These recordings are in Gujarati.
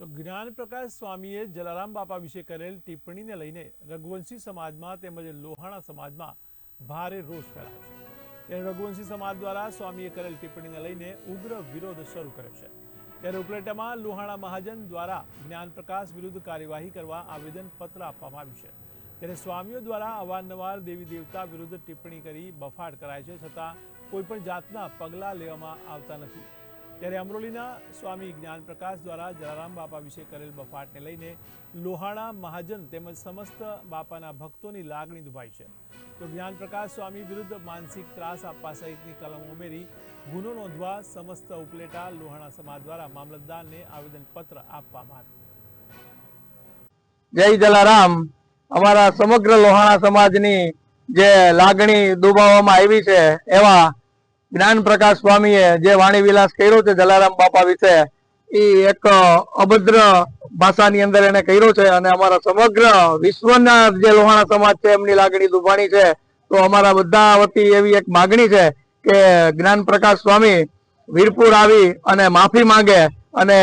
તો જ્ઞાન પ્રકાશ સ્વામીએ જલારામ બાપા વિશે કરેલ ટિપ્પણીને લઈને રઘુવંશી સમાજમાં તેમજ લોહાણા સમાજમાં ભારે રોષ ફેલાયો છે. ત્યારે રઘુવંશી સમાજ દ્વારા સ્વામીએ કરેલ ટિપ્પણીને લઈને ઉગ્ર વિરોધ શરૂ કર્યો છે. ત્યારે ઉપલેટામાં લોહાણા મહાજન દ્વારા જ્ઞાન પ્રકાશ વિરુદ્ધ કાર્યવાહી કરવા આવેદન પત્ર આપવામાં આવ્યું છે. ત્યારે સ્વામીઓ દ્વારા અવારનવાર દેવી દેવતા વિરુદ્ધ ટિપ્પણી કરી બફાટ કરાય છે છતાં કોઈ પણ જાતના પગલાં લેવામાં આવતા નથી. ત્યારે અમરોલીના સ્વામી જ્ઞાનપ્રકાશ દ્વારા જલારામ બાપા વિશે કરેલ બફાટને લઈને લોહાણા મહાજન તેમજ સમસ્ત બાપાના ભક્તોની લાગણી દુભાઈ છે. તો જ્ઞાનપ્રકાશ સ્વામી વિરુદ્ધ માનસિક ત્રાસ આપવા સહિતની કલમ ઉમેરી ગુનો નોંધવા સમસ્ત ઉપલેટા લોહાણા સમાજ દ્વારા મામલતદારને આવેદનપત્ર આપવામાં આવ્યું. જય જલારામ. અમારા સમગ્ર લોહાણા સમાજની જે લાગણી દુભાવવામાં આવી છે એવા જ્ઞાન પ્રકાશ સ્વામીએ જે વાણી વિલાસ કર્યો છે જલારામ બાપા વિશે, એ એક અભદ્ર ભાષાની અંદર એને કર્યો છે અને અમારા સમગ્ર વિશ્વના જે લોહાણા સમાજ છે, એમની લાગણી દુભાણી છે. તો અમારા બધા વતી એવી એક માગણી છે કે જ્ઞાન પ્રકાશ સ્વામી વીરપુર આવી અને માફી માંગે અને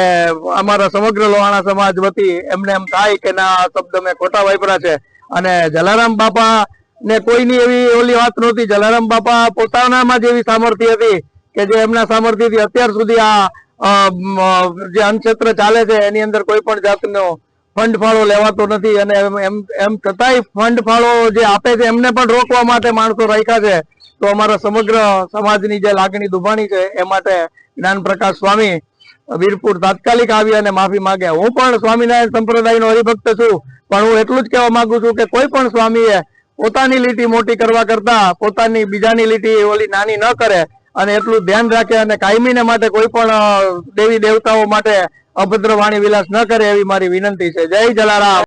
અમારા સમગ્ર લોહાણા સમાજ વતી એમને એમ થાય કે ના શબ્દ મેં ખોટા વાપરા છે. અને જલારામ બાપા ને કોઈની એવી ઓલી વાત નહોતી. જલારામ બાપા પોતાનામાં જ એવી સામર્થ્ય હતી કે જે એમના સામર્થ્યથી અત્યાર સુધી આ જે અન્નક્ષેત્ર ચાલે છે, એની અંદર કોઈ પણ જાતનો ફંડ ફાળો લેવાતો નથી અને એમ, એમ- છતાંય ફંડ ફાળો જે આપે છે, એમને પણ રોકવા માટે માણસો રાખ્યા છે. તો અમારા સમગ્ર સમાજની જે લાગણી દુભાણી છે, એ માટે જ્ઞાન પ્રકાશ સ્વામી વીરપુર તાત્કાલિક આવી અને માફી માંગે. હું પણ સ્વામિનારાયણ સંપ્રદાયનો હરિભક્ત છું, પણ હું એટલું જ કહેવા માંગુ છું કે કોઈ પણ સ્વામીએ પોતાની લીટી મોટી કરવા કરતા પોતાની બીજાની લીટી ઓલી નાની ન કરે અને એટલું ધ્યાન રાખે અને કાયમીને માટે કોઈ પણ દેવી દેવતાઓ માટે અભદ્ર વાણી વિલાસ ન કરે એવી મારી વિનંતી છે. જય જલારામ.